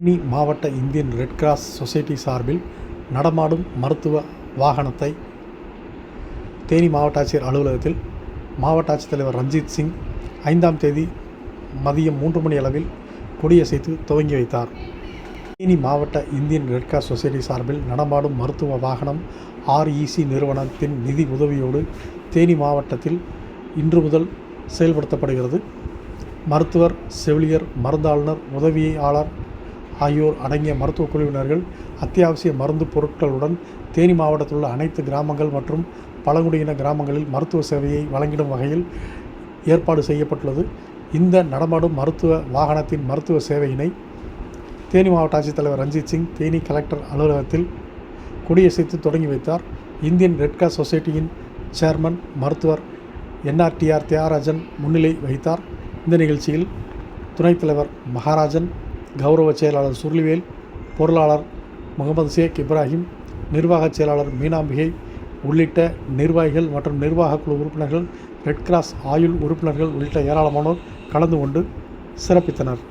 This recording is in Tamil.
தேனி மாவட்ட இந்தியன் ரெட் கிராஸ் சொசைட்டி சார்பில் நடமாடும் மருத்துவ வாகனத்தை தேனி மாவட்ட ஆட்சியர் அலுவலகத்தில் மாவட்ட ஆட்சித்தலைவர் ரஞ்சித் சிங் ஐந்தாம் தேதி மதியம் மூன்று மணி அளவில் கொடியசைத்து துவங்கி வைத்தார். தேனி மாவட்ட இந்தியன் ரெட் கிராஸ் சொசைட்டி சார்பில் நடமாடும் மருத்துவ வாகனம் ஆர்இசி நிறுவனத்தின் நிதி உதவியோடு தேனி மாவட்டத்தில் இன்று முதல் செயல்படுத்தப்படுகிறது. மருத்துவர் செவிலியர் மருந்தாளுநர் உதவியாளர் ஆகியோர் அடங்கிய மருத்துவ குழுவினர்கள் அத்தியாவசிய மருந்து பொருட்களுடன் தேனி மாவட்டத்தில் உள்ள அனைத்து கிராமங்கள் மற்றும் பழங்குடியின கிராமங்களில் மருத்துவ சேவையை வழங்கிடும் வகையில் ஏற்பாடு செய்யப்பட்டுள்ளது. இந்த நடமாடும் மருத்துவ வாகனத்தின் மருத்துவ சேவையினை தேனி மாவட்ட ஆட்சித்தலைவர் ரஞ்சித் சிங் தேனி கலெக்டர் அலுவலகத்தில் கொடியசைத்து தொடங்கி வைத்தார். இந்தியன் ரெட் கிராஸ் சொசைட்டியின் சேர்மன் மருத்துவர் என்ஆர்டிஆர் தியாகராஜன் முன்னிலை வகித்தார். இந்த நிகழ்ச்சியில் துணைத் தலைவர் மகாராஜன் கௌரவ செயலாளர் சுருளிவேல் பொருளாளர் முகமது ஷேக் இப்ராஹிம் நிர்வாகச் செயலாளர் மீனாம்பிகை உள்ளிட்ட நிர்வாகிகள் மற்றும் நிர்வாக குழு உறுப்பினர்கள் ரெட் கிராஸ் ஆயுள் உறுப்பினர்கள் உள்ளிட்ட ஏராளமானோர் கலந்து கொண்டு சிறப்பித்தனர்.